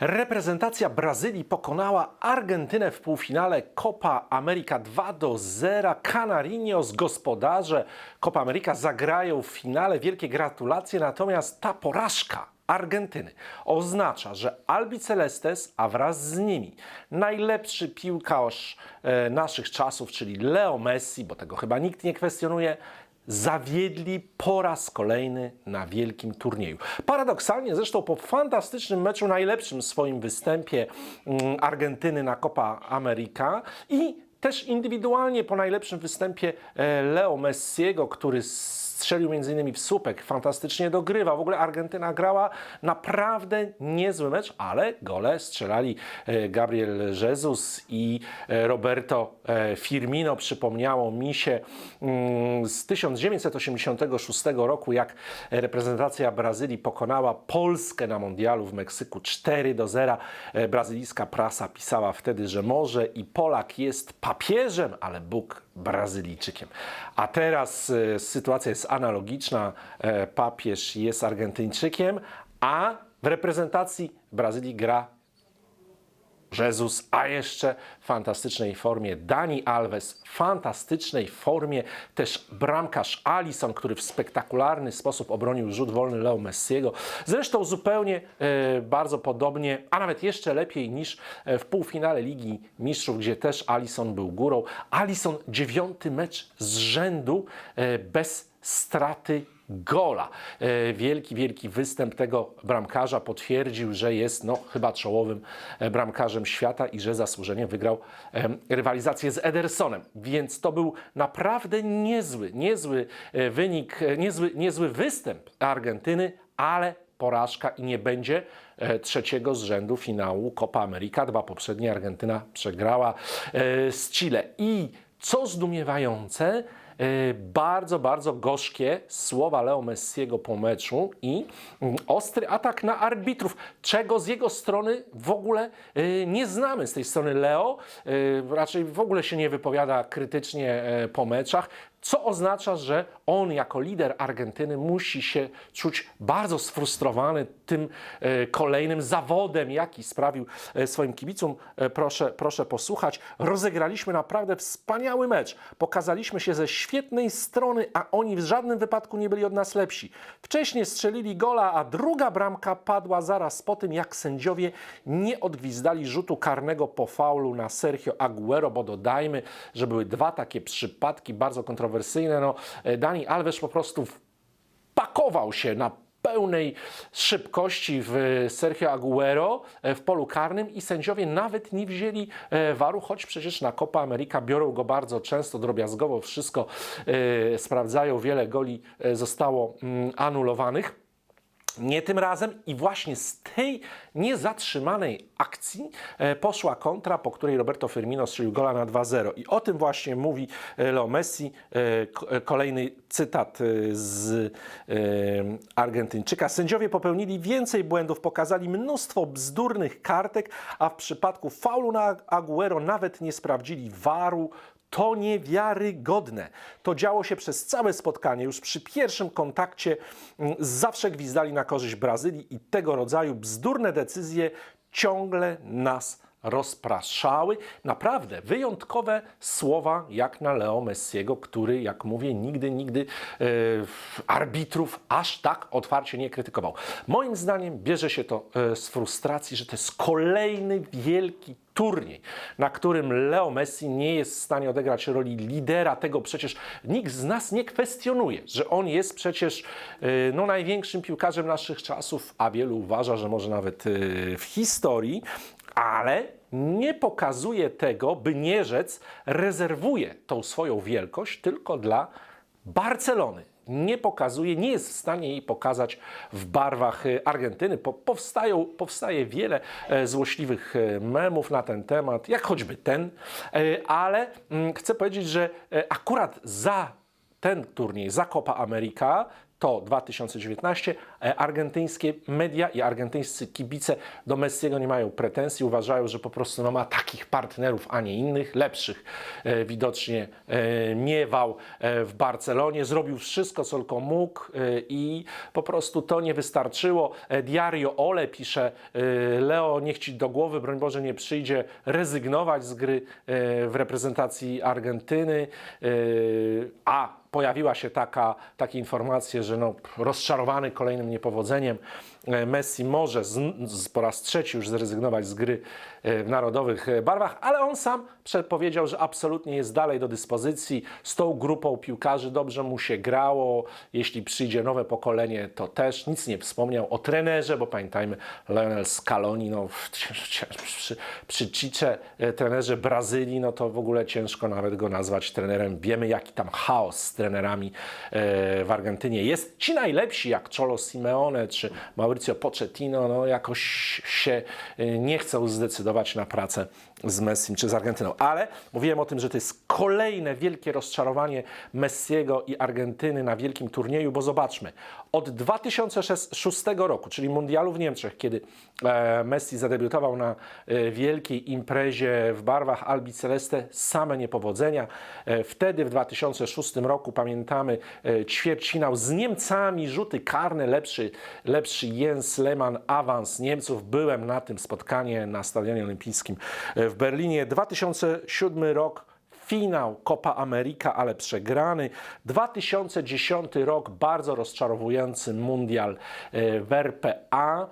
Reprezentacja Brazylii pokonała Argentynę w półfinale Copa America 2 do 0. Canarinos, gospodarze Copa America zagrają w finale. Wielkie gratulacje, natomiast ta porażka Argentyny oznacza, że Albi Celestes, a wraz z nimi najlepszy piłkarz e, naszych czasów, czyli Leo Messi, bo tego chyba nikt nie kwestionuje, zawiedli po raz kolejny na wielkim turnieju. Paradoksalnie zresztą po fantastycznym meczu, najlepszym swoim występie mm, Argentyny na Copa America i też indywidualnie po najlepszym występie e, Leo Messiego, który strzelił m.in. w słupek, fantastycznie dogrywa. W ogóle Argentyna grała naprawdę niezły mecz, ale gole strzelali e, Gabriel Jesus i e, Roberto e, Firmino. Przypomniało mi się mm, z 1986 roku, jak reprezentacja Brazylii pokonała Polskę na mundialu w Meksyku 4 do 0. E, Brazylijska prasa pisała wtedy, że może i Polak jest papieżem, ale Bóg Brazylijczykiem. A teraz sytuacja jest analogiczna. E, papież jest Argentyńczykiem, a w reprezentacji Brazylii gra Jezus, a jeszcze w fantastycznej formie Dani Alves, w fantastycznej formie też bramkarz Alisson, który w spektakularny sposób obronił rzut wolny Leo Messiego. Zresztą zupełnie e, bardzo podobnie, a nawet jeszcze lepiej niż e, w półfinale Ligi Mistrzów, gdzie też Alisson był górą. Alisson dziewiąty mecz z rzędu e, bez straty gola. E, Wielki, wielki występ tego bramkarza potwierdził, że jest no, chyba czołowym e, bramkarzem świata i że zasłużenie wygrał rywalizację z Edersonem. Więc to był naprawdę niezły, niezły e, wynik, niezły, niezły występ Argentyny, ale porażka i nie będzie trzeciego z rzędu finału Copa America. Dwa poprzednie Argentyna przegrała z Chile. I co zdumiewające, bardzo, bardzo gorzkie słowa Leo Messiego po meczu i mm, ostry atak na arbitrów, czego z jego strony w ogóle e, nie znamy. Z tej strony Leo e, raczej w ogóle się nie wypowiada krytycznie e, po meczach, co oznacza, że on jako lider Argentyny musi się czuć bardzo sfrustrowany tym e, kolejnym zawodem, jaki sprawił e, swoim kibicom. E, proszę, proszę posłuchać. Rozegraliśmy naprawdę wspaniały mecz. Pokazaliśmy się ze świetnej strony, a oni w żadnym wypadku nie byli od nas lepsi. Wcześniej strzelili gola, a druga bramka padła zaraz po tym, jak sędziowie nie odgwizdali rzutu karnego po faulu na Sergio Aguero, bo dodajmy, że były dwa takie przypadki bardzo kontrowersyjne. No, e, Dani Alves po prostu pakował się na pełnej szybkości w Sergio Aguero e, w polu karnym i sędziowie nawet nie wzięli e, waru, choć przecież na Copa America biorą go bardzo często, drobiazgowo wszystko sprawdzają, wiele goli zostało mm, anulowanych. Nie tym razem i właśnie z tej niezatrzymanej akcji e, poszła kontra, po której Roberto Firmino strzelił gola na 2-0. I o tym właśnie mówi e, Leo Messi. E, ko- Kolejny cytat z Argentyńczyka. Sędziowie popełnili więcej błędów, pokazali mnóstwo bzdurnych kartek, a w przypadku faulu na Aguero nawet nie sprawdzili waru. To niewiarygodne. To działo się przez całe spotkanie. Już przy pierwszym kontakcie mm, zawsze gwizdali na korzyść Brazylii i tego rodzaju bzdurne decyzje ciągle nas rozpraszały. Naprawdę wyjątkowe słowa jak na Leo Messiego, który, jak mówię, nigdy, nigdy e, arbitrów aż tak otwarcie nie krytykował. Moim zdaniem bierze się to e, z frustracji, że to jest kolejny wielki turniej, na którym Leo Messi nie jest w stanie odegrać roli lidera. Tego przecież nikt z nas nie kwestionuje, że on jest przecież e, no, największym piłkarzem naszych czasów, a wielu uważa, że może nawet w historii, ale nie pokazuje tego, by nie rzec, rezerwuje tą swoją wielkość tylko dla Barcelony. Nie pokazuje, nie jest w stanie jej pokazać w barwach e, Argentyny. Po, powstają, powstaje wiele e, złośliwych e, memów na ten temat, jak choćby ten, ale mm, chcę powiedzieć, że akurat za ten turniej, za Copa America, to 2019. E, Argentyńskie media i argentyńscy kibice do Messiego nie mają pretensji. Uważają, że po prostu no, ma takich partnerów, a nie innych, lepszych. E, widocznie miewał e, w Barcelonie. Zrobił wszystko, co tylko mógł i po prostu to nie wystarczyło. Diario Ole pisze, Leo niech ci do głowy, broń Boże, nie przyjdzie rezygnować z gry w reprezentacji Argentyny, a pojawiła się taka, takie informacje, że no, rozczarowany kolejnym niepowodzeniem Messi może z, z, po raz trzeci już zrezygnować z gry e, w narodowych e, barwach, ale on sam powiedział, że absolutnie jest dalej do dyspozycji. Z tą grupą piłkarzy dobrze mu się grało. Jeśli przyjdzie nowe pokolenie, to też nic nie wspomniał o trenerze, bo pamiętajmy, Lionel Scaloni, no, przy, przy Cicze, e, trenerze Brazylii, no to w ogóle ciężko nawet go nazwać trenerem. Wiemy, jaki tam chaos z trenerami e, w Argentynie jest. Ci najlepsi, jak Cholo Simeone czy Mauricio Pochettino, no jakoś się e, nie chcą zdecydować na pracę z Messim czy z Argentyną. Ale mówiłem o tym, że to jest kolejne wielkie rozczarowanie Messiego i Argentyny na wielkim turnieju, bo zobaczmy, od 2006 roku, czyli Mundialu w Niemczech, kiedy e, Messi zadebiutował na e, wielkiej imprezie w barwach Albi Celeste, same niepowodzenia. E, wtedy w 2006 roku, pamiętamy, ćwierćfinał z Niemcami, rzuty karne, lepszy, lepszy Jens Lehmann, awans Niemców. Byłem na tym spotkaniu na Stadionie Olimpijskim w Berlinie. 2007 rok finał Copa America, ale przegrany. 2010 rok, bardzo rozczarowujący mundial e, w RPA.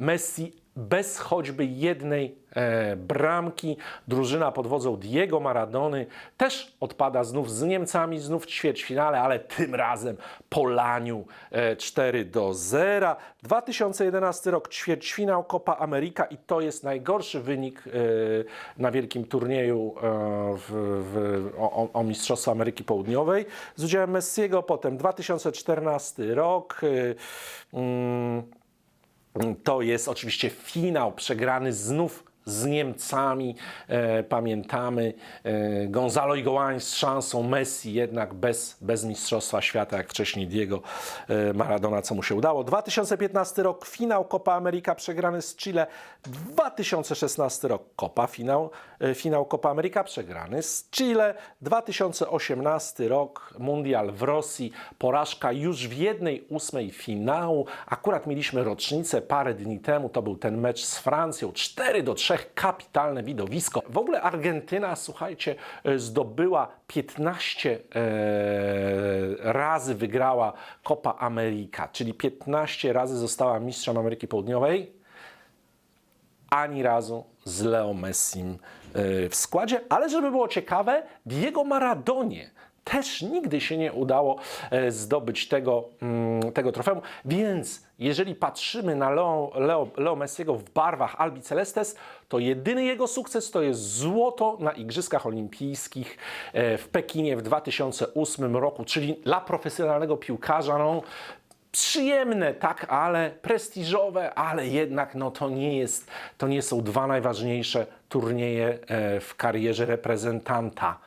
Messi bez choćby jednej e, bramki. Drużyna pod wodzą Diego Maradony też odpada znów z Niemcami, znów w ćwierćfinale, ale tym razem po laniu e, 4 do 0. 2011 rok ćwierćfinał Copa America i to jest najgorszy wynik e, na wielkim turnieju e, w, w, o, o Mistrzostwo Ameryki Południowej z udziałem Messiego. Potem 2014 rok. e, mm, to jest oczywiście finał przegrany znów z Niemcami. E, pamiętamy e, Gonzalo Higuain z szansą Messi, jednak bez, bez Mistrzostwa Świata, jak wcześniej Diego e, Maradona, co mu się udało. 2015 rok finał Copa America przegrany z Chile. 2016 rok Copa finał, e, finał Copa America przegrany z Chile. 2018 rok Mundial w Rosji, porażka już w jednej ósmej finału. Akurat mieliśmy rocznicę parę dni temu, to był ten mecz z Francją, 4 do 3, kapitalne widowisko. W ogóle Argentyna, słuchajcie, e, zdobyła 15 e, razy wygrała Copa America, czyli 15 razy została mistrzem Ameryki Południowej ani razu z Leo Messim e, w składzie, ale żeby było ciekawe, Diego Maradonie też nigdy się nie udało zdobyć tego, mm, tego trofeum, więc jeżeli patrzymy na Leo, Leo, Leo Messiego w barwach Albi Celestes, to jedyny jego sukces to jest złoto na Igrzyskach Olimpijskich e, w Pekinie w 2008 roku, czyli dla profesjonalnego piłkarza, no, przyjemne, tak, ale prestiżowe, ale jednak no, to, nie jest, to nie są dwa najważniejsze turnieje e, w karierze reprezentanta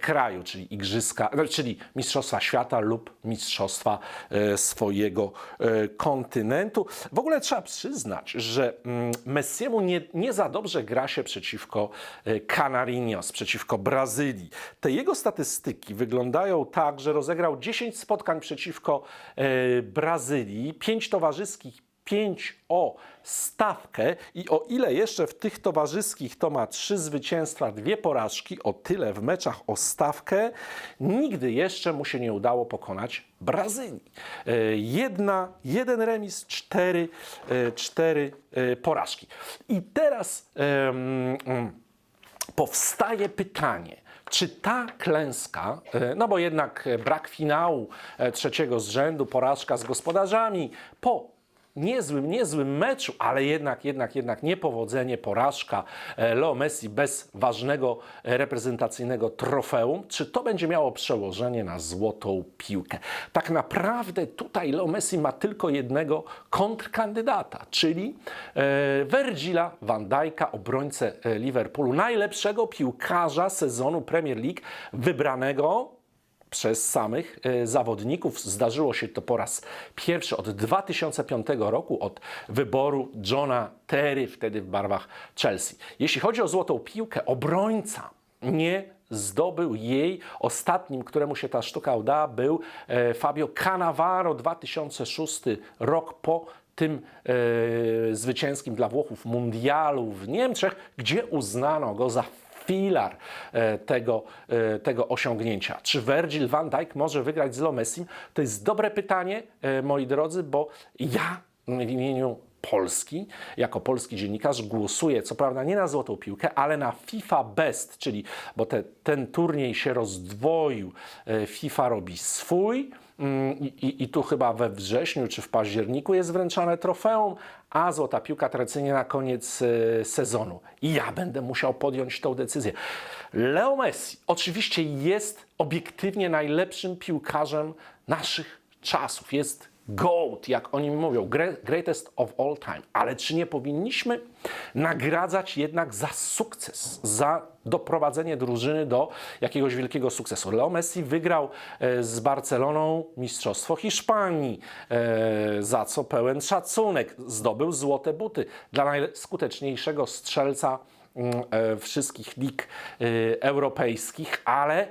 kraju, czyli igrzyska, no, czyli Mistrzostwa Świata lub Mistrzostwa e, swojego e, kontynentu. W ogóle trzeba przyznać, że mm, Messiemu nie, nie za dobrze gra się przeciwko e, Canarinos, przeciwko Brazylii. Te jego statystyki wyglądają tak, że rozegrał 10 spotkań przeciwko e, Brazylii, 5 towarzyskich 5 o stawkę i o ile jeszcze w tych towarzyskich to ma trzy zwycięstwa, dwie porażki, o tyle w meczach o stawkę nigdy jeszcze mu się nie udało pokonać Brazylii. E, Jedna, jeden remis, cztery, e, cztery e, porażki. I teraz em, powstaje pytanie, czy ta klęska, no bo jednak brak finału trzeciego z rzędu, porażka z gospodarzami, po niezłym, niezłym meczu, ale jednak, jednak, jednak niepowodzenie, porażka e, Leo Messi bez ważnego e, reprezentacyjnego trofeum, czy to będzie miało przełożenie na złotą piłkę? Tak naprawdę tutaj Leo Messi ma tylko jednego kontrkandydata, czyli e, Virgila van Dijk'a, obrońcę Liverpoolu, najlepszego piłkarza sezonu Premier League, wybranego przez samych e, zawodników. Zdarzyło się to po raz pierwszy od 2005 roku, od wyboru Johna Terry, wtedy w barwach Chelsea. Jeśli chodzi o złotą piłkę, obrońca nie zdobył jej. Ostatnim, któremu się ta sztuka udała, był e, Fabio Cannavaro, 2006 rok po tym e, zwycięskim dla Włochów mundialu w Niemczech, gdzie uznano go za filar e, tego, e, tego osiągnięcia. Czy Virgil van Dijk może wygrać z Lomessim? To jest dobre pytanie, e, moi drodzy, bo ja w imieniu Polski, jako polski dziennikarz głosuję, co prawda nie na złotą piłkę, ale na FIFA Best, czyli, bo te, ten turniej się rozdwoił, FIFA robi swój, I, i, I tu chyba we wrześniu czy w październiku jest wręczane trofeum, a złota piłka tradycyjnie na koniec e, sezonu. I ja będę musiał podjąć tą decyzję. Leo Messi oczywiście jest obiektywnie najlepszym piłkarzem naszych czasów. Jest GOAT, jak oni mówią, gre- greatest of all time. Ale czy nie powinniśmy nagradzać jednak za sukces, za doprowadzenie drużyny do jakiegoś wielkiego sukcesu? Leo Messi wygrał e, z Barceloną Mistrzostwo Hiszpanii, e, za co pełen szacunek. Zdobył złote buty dla najskuteczniejszego strzelca mm, e, wszystkich lig europejskich, ale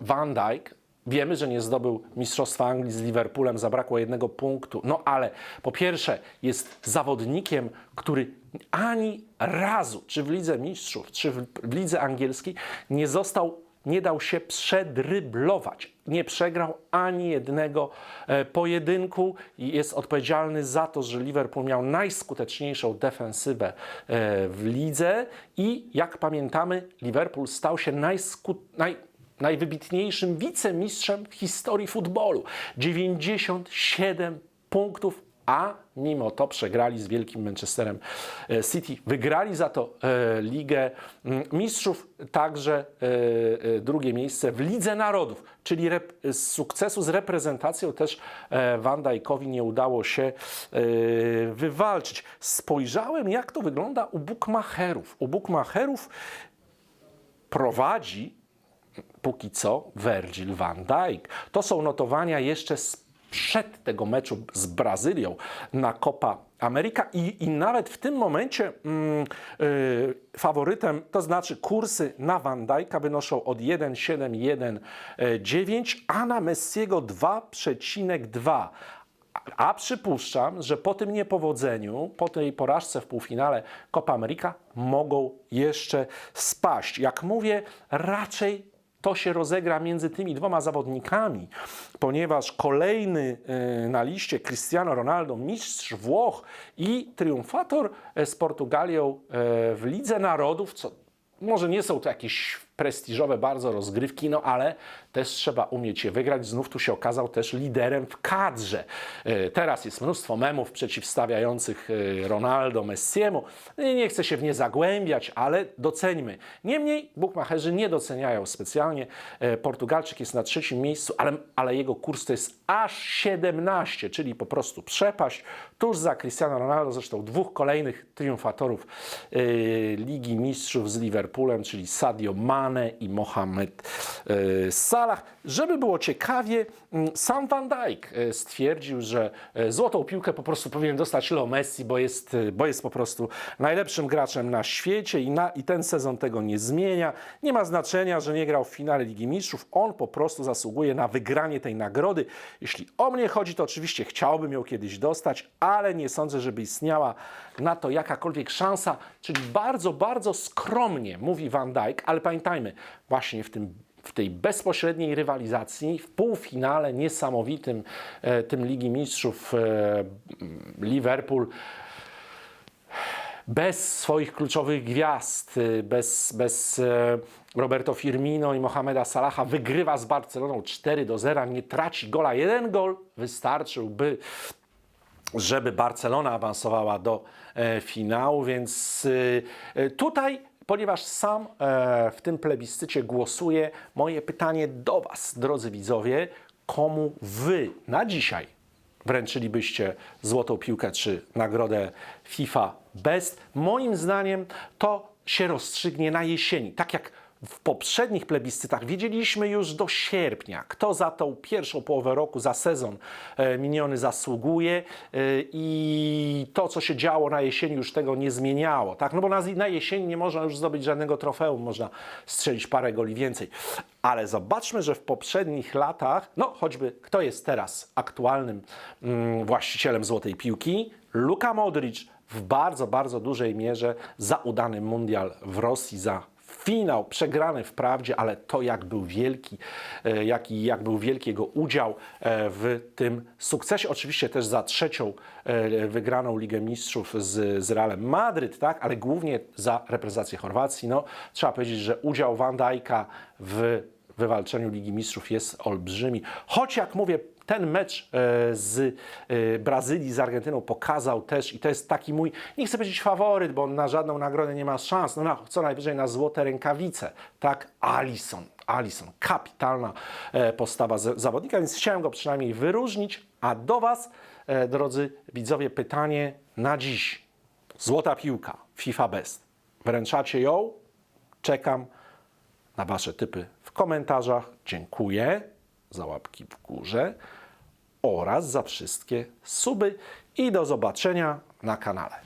Van Dijk Wiemy, że nie zdobył Mistrzostwa Anglii z Liverpoolem, zabrakło jednego punktu. No ale po pierwsze jest zawodnikiem, który ani razu, czy w Lidze Mistrzów, czy w Lidze Angielskiej, nie został, nie dał się przedryblować. Nie przegrał ani jednego e, pojedynku i jest odpowiedzialny za to, że Liverpool miał najskuteczniejszą defensywę e, w lidze i jak pamiętamy, Liverpool stał się najskut... naj najwybitniejszym wicemistrzem w historii futbolu. 97 punktów, a mimo to przegrali z wielkim Manchesterem e, City. Wygrali za to e, Ligę mm, Mistrzów, także e, e, drugie miejsce w Lidze Narodów, czyli rep, z sukcesu z reprezentacją też e, Van Dijkowi nie udało się e, wywalczyć. Spojrzałem, jak to wygląda u bukmacherów. U bukmacherów prowadzi póki co Virgil van Dijk. To są notowania jeszcze sprzed tego meczu z Brazylią na Copa America i, i nawet w tym momencie mm, y, faworytem, to znaczy kursy na Van Dijk'a wynoszą od 1,719, a na Messiego 2,2. A przypuszczam, że po tym niepowodzeniu, po tej porażce w półfinale Copa America mogą jeszcze spaść. Jak mówię, raczej to się rozegra między tymi dwoma zawodnikami, ponieważ kolejny y, na liście Cristiano Ronaldo, mistrz Włoch i triumfator e, z Portugalią e, w Lidze Narodów, co może nie są to jakieś prestiżowe bardzo rozgrywki, no ale też trzeba umieć je wygrać. Znów tu się okazał też liderem w kadrze. E, Teraz jest mnóstwo memów przeciwstawiających e, Ronaldo Messiemu. Nie nie chcę się w nie zagłębiać, ale doceńmy. Niemniej bukmacherzy nie doceniają specjalnie. E, Portugalczyk jest na trzecim miejscu, ale, ale jego kurs to jest aż 17, czyli po prostu przepaść. Tuż za Cristiano Ronaldo, zresztą dwóch kolejnych triumfatorów e, Ligi Mistrzów z Liverpoolem, czyli Sadio Mane i Mohamed e, Salah. Żeby było ciekawie, mm, sam Van Dijk e, stwierdził, że e, złotą piłkę po prostu powinien dostać Leo Messi, bo jest, bo jest po prostu najlepszym graczem na świecie i, na, i ten sezon tego nie zmienia. Nie ma znaczenia, że nie grał w finale Ligi Mistrzów. On po prostu zasługuje na wygranie tej nagrody. Jeśli o mnie chodzi, to oczywiście chciałbym ją kiedyś dostać, ale nie sądzę, żeby istniała na to jakakolwiek szansa. Czyli bardzo, bardzo skromnie mówi Van Dijk, ale pamiętajmy, właśnie w tym w tej bezpośredniej rywalizacji, w półfinale niesamowitym e, tym Ligi Mistrzów e, Liverpool bez swoich kluczowych gwiazd, y, bez, bez e, Roberto Firmino i Mohameda Salaha wygrywa z Barceloną 4 do 0, nie traci gola. Jeden gol wystarczyłby żeby Barcelona awansowała do e, finału, więc tutaj, ponieważ sam e, w tym plebiscycie głosuję, moje pytanie do Was, drodzy widzowie, komu Wy na dzisiaj wręczylibyście złotą piłkę czy nagrodę FIFA Best? Moim zdaniem to się rozstrzygnie na jesieni, tak jak w poprzednich plebiscytach wiedzieliśmy już do sierpnia, kto za tą pierwszą połowę roku, za sezon e, miniony zasługuje e, i to, co się działo na jesieni już tego nie zmieniało, tak? No bo na, jesieni nie można już zdobyć żadnego trofeum, można strzelić parę goli więcej. Ale zobaczmy, że w poprzednich latach, no choćby kto jest teraz aktualnym mm, właścicielem złotej piłki, Luka Modric w bardzo, bardzo dużej mierze za udany mundial w Rosji, za finał przegrany wprawdzie, ale to jak był wielki, e, jaki, jak był wielki jego udział e, w tym sukcesie. Oczywiście też za trzecią e, wygraną Ligę Mistrzów z, z Realem Madryt, tak? ale głównie za reprezentację Chorwacji. No, trzeba powiedzieć, że udział Van Dijk'a w wywalczeniu Ligi Mistrzów jest olbrzymi. Choć jak mówię, ten mecz e, z e, Brazylii z Argentyną pokazał też, i to jest taki mój, nie chcę powiedzieć faworyt, bo na żadną nagrodę nie ma szans, no na, co najwyżej na złote rękawice, tak? Alisson, Alisson, kapitalna e, postawa zawodnika, więc chciałem go przynajmniej wyróżnić, a do Was, drodzy widzowie, pytanie na dziś. Złota piłka, FIFA Best. Wręczacie ją? Czekam na Wasze typy w komentarzach. Dziękuję za łapki w górze oraz za wszystkie suby i do zobaczenia na kanale.